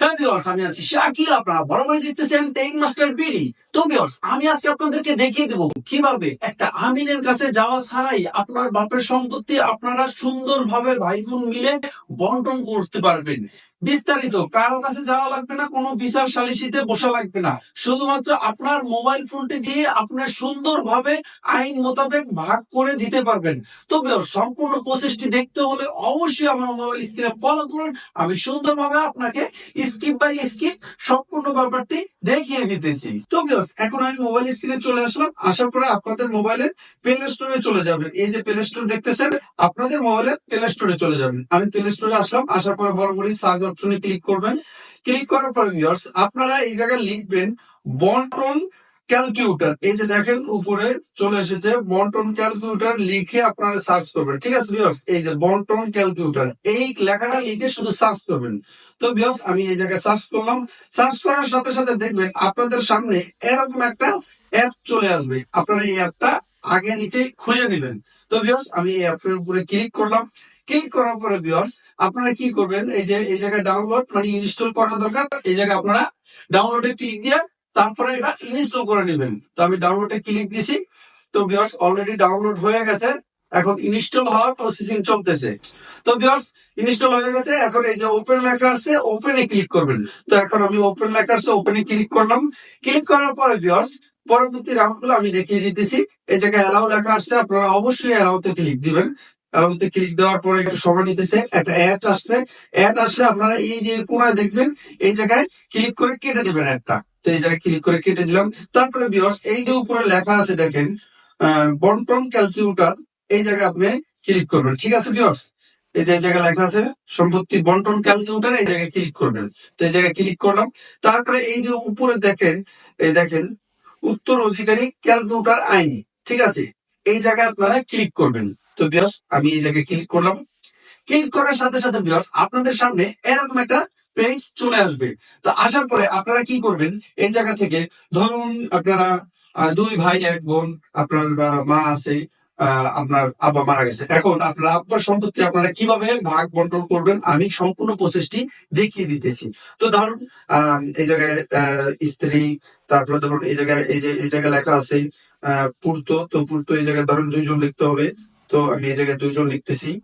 হ্যাঁ ভিউয়ার্স আমি আছি শাকিল আপনারা বরাবরই দেখতেছেন টেক মাস্টার বিডি তো ভিউয়ার্স আমি আজকে আপনাদেরকে দেখিয়ে দেবো কীভাবে একটা আমিনের কাছে যাওয়া ছাড়াই আপনার বাপের সম্পত্তি আপনারা সুন্দরভাবে ভাই বোন মিলে বন্টন করতে পারবেন। বিস্তারিত কারও কাছে যাওয়া লাগবে না কোনো বিচার সালিসিতে বসা লাগবে না। শুধুমাত্র আপনার মোবাইল ফোনটি দিয়ে আপনার সুন্দরভাবে আইন মোতাবেক ভাগ করে দিতে পারবেন। তো ভিউয়ার্স, সম্পূর্ণ প্রসেসটি দেখতে হলে অবশ্যই আমার মোবাইল স্ক্রিনে ফলো করুন। আমি সুন্দরভাবে আপনাকে স্কিপ বাই স্কিপ সম্পূর্ণ ব্যাপারটি দেখিয়ে দিতেছি। তো এখন আমি মোবাইল স্ক্রিনে চলে আসলাম। আসার পরে আপনাদের মোবাইলের প্লে স্টোরে চলে যাবেন। এই যে প্লে স্টোর দেখতেছেন আপনাদের মোবাইলের প্লে স্টোরে চলে যাবেন। আমি প্লে স্টোরে আসলাম। আসার পরে বরাবরই সার্চ অপশনে ক্লিক করবেন। ক্লিক করার পরে ভিউয়ার্স আপনারা এই জায়গায় লিখবেন বন্টন ক্যালকুলেটর এই যে দেখেন, উপরে চলে এসেছে বন্টন ক্যালকুলেটর লিখে আপনারা সার্চ করবেন। ঠিক আছে ভিউয়ার্স এই যে বন্টন ক্যালকুলেটর এই লেখাটা লিখে শুধু সার্চ করবেন। তো ভিউয়ার্স আমি এই জায়গায় সার্চ করলাম। সার্চ করার সাথে সাথে দেখবেন, আপনাদের সামনে এরকম একটা অ্যাপ চলে আসবে। আপনারা এই অ্যাপটা আগে নিচে খুঁজে নেবেন। তো ভিউয়ার্স আমি এই অ্যাপের উপরে ক্লিক করলাম। ক্লিক করার পরে ভিউয়ার্স আপনারা কি করবেন? এই যে, এই জায়গায় ডাউনলোড মানে ইনস্টল করা দরকার। এই জায়গায় আপনারা ডাউনলোডে ক্লিক দিয়ে তারপরে এটা ইনস্টল করে নেবেন। তো আমি ডাউনলোডে ক্লিক দিছি। তো ভিউয়ার্স অলরেডি ডাউনলোড হয়ে গেছে। এখন ইনস্টল হওয়ার প্রসেসিং চলতেছে। তো ভিউয়ার্স ইনস্টল হয়ে গেছে। এখন এই যে ওপেন লেখা আছে ওপেনে ক্লিক করবেন। তো এখন আমি ওপেন লেখা আছে ওপেনে ক্লিক করলাম। ক্লিক করার পরে ভিউয়ার্স পরবর্তী রাউন্ডগুলো আমি দেখিয়ে দিতেছি। এই জায়গায় অ্যালাউ লেখা আসছে আপনারা অবশ্যই অ্যালাউতে ক্লিক দিবেন। অ্যালাউতে ক্লিক দেওয়ার পরে একটু সময় নিতেছে, একটা অ্যাড আসছে। অ্যাড আসলে আপনারা এই যে কোনায় দেখবেন, এই জায়গায় ক্লিক করে কেটে দেবেন একটা তো এই জায়গায় ক্লিক করে কেটে দিলাম। তারপরে ভিউয়ার্স এই যে উপরে লেখা আছে দেখেন বন্টন ক্যালকুলেটর এই জায়গায় আপনি ক্লিক করবেন। ঠিক আছে ভিউয়ার্স এই যে জায়গায় লেখা আছে, সম্পত্তি বন্টন ক্যালকুলেটর এই জায়গায় ক্লিক করবেন। তো এই জায়গায় ক্লিক করলাম। তারপরে এই যে উপরে দেখেন, এই দেখেন, উত্তর অধিকারী ক্যালকুলেটর আইন। ঠিক আছে? এই জায়গায় আপনারা ক্লিক করবেন। তো বিয়স আমি এই জায়গায় ক্লিক করলাম। ক্লিক করার সাথে সাথে বিয়স আপনাদের সামনে এরকম একটা পেজ চলে আসবে। তো আসার পরে আপনারা কি করবেন? এই জায়গা থেকে ধরুন আপনারা দুই ভাই, এক বোন, আপনার মা আছে আপনার আব্বা মারা গেছে। এখন আপনার আব্বার সম্পত্তি আপনারা কীভাবে ভাগ, বন্টন করবেন? আমি সম্পূর্ণ প্রসেসটি দেখিয়ে দিতেছি। তো ধরুন এই জায়গায় স্ত্রী, তারপরে ধরুন এই জায়গায়, এই যে, এই জায়গায় লেখা আছে পূর্ত, তো পূর্ত এই জায়গায় ধরুন দুইজন লিখতে হবে। তো আমি এই জায়গায় দুইজন লিখতেছি।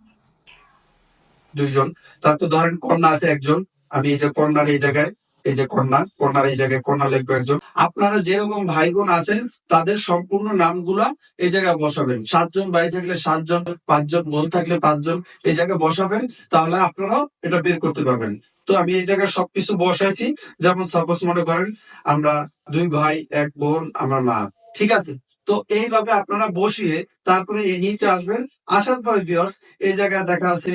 দুইজন। তারপর ধরেন কন্যা আছে একজন, আমি এই যে কন্যার এই জায়গায়, এই যে কন্যা কন্যার এই জায়গায় কন্যা লিখব একজন। আপনারা যেরকম ভাই বোন আছেন, তাদের সম্পূর্ণ নামগুলা এই জায়গায় বসাবেন। সাতজন ভাই থাকলে সাতজন, পাঁচজন বোন থাকলে পাঁচজন এই জায়গায় বসাবেন, তাহলে আপনারাও এটা বের করতে পারবেন। তো আমি এই জায়গায় সবকিছু বসাইছি। যেমন সাপোজ মনে করেন, আমরা দুই ভাই, এক বোন, আমার মা। ঠিক আছে? তো এইভাবে আপনারা বসিয়ে তারপরে এই নিচে আসবেন। আসার পরে ভিওর্স এই জায়গায় দেখা আছে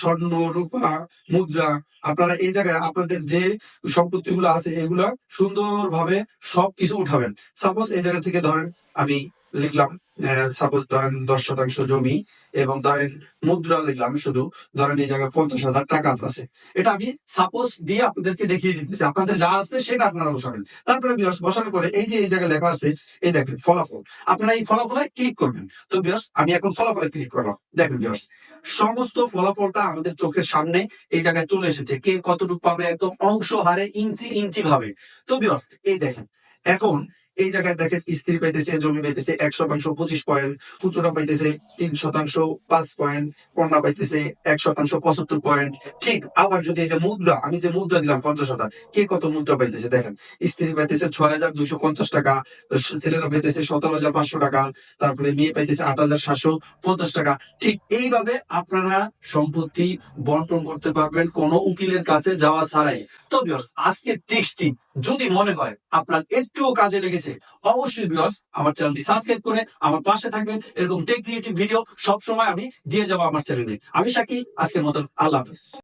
স্বর্ণ, রূপা, মুদ্রা। আপনারা এই জায়গায় আপনাদের যে সম্পত্তি গুলো আছে, এগুলা সুন্দরভাবে সবকিছু উঠাবেন। সাপোজ এই জায়গা থেকে ধরেন, আমি লিখলাম সাপোজ ধরেন দশ শতাংশ জমি এবং ধরেন মুদ্রা লিখলাম শুধু ধরেন এই জায়গায় পঞ্চাশ হাজার টাকা আছে। এটা আমি সাপোজ দিয়ে আপনাদেরকে দেখিয়ে দিতেছি। আপনাদের যা আছে সেটা আপনারা বসাবেন। তারপরে বসানোর পরে এই যে এই জায়গায় লেখা আছে, এই দেখেন ফলাফল। আপনারা এই ফলাফলে ক্লিক করবেন। তো বিয়স আমি এখন ফলাফলে ক্লিক করলাম। দেখেন বিয়স সমস্ত ফলাফলটা আমাদের চোখের সামনে এই জায়গায় চলে এসেছে। কে কতটুকু পাবে? একদম অংশ হারে ইঞ্চি ইঞ্চি ভাবে। তো বিয়স এই দেখেন, এখন এই জায়গায় দেখেন স্ত্রী পাইতেছে, জমি পাইতেছে এক শতাংশ, পঁচিশ পয়েন্ট, পুত্ররা পাইতেছে তিন শতাংশ, পাঁচ পয়েন্ট, কন্যা পাইতেছে এক শতাংশ, পঁচাত্তর পয়েন্ট। ঠিক আবার যদি এই যে মুদ্রা, আমি যে মুদ্রা দিলাম পঞ্চাশ হাজার, কে কত মুদ্রা পাইতেছে দেখেন? স্ত্রী পাইতেছে ছয় হাজার দুইশো পঞ্চাশ টাকা, ছেলেরা পাইতেছে সতেরো হাজার পাঁচশো টাকা, তারপরে মেয়ে পাইতেছে আট হাজার সাতশো পঞ্চাশ টাকা। ঠিক এইভাবে আপনারা সম্পত্তি বন্টন করতে পারবেন কোনো উকিলের কাছে যাওয়া ছাড়াই। তো বিয়স আজকের টেক্সটি যদি মনে হয় আপনার একটুও কাজে লেগেছে, অবশ্যই বিয়স আমার চ্যানেলটি সাবস্ক্রাইব করে আমার পাশে থাকবেন। এরকম টেক ক্রিয়েটিভ ভিডিও সবসময় আমি দিয়ে যাব আমার চ্যানেলে আমি সাকি আজকের মতন আল্লাহ হাফেজ।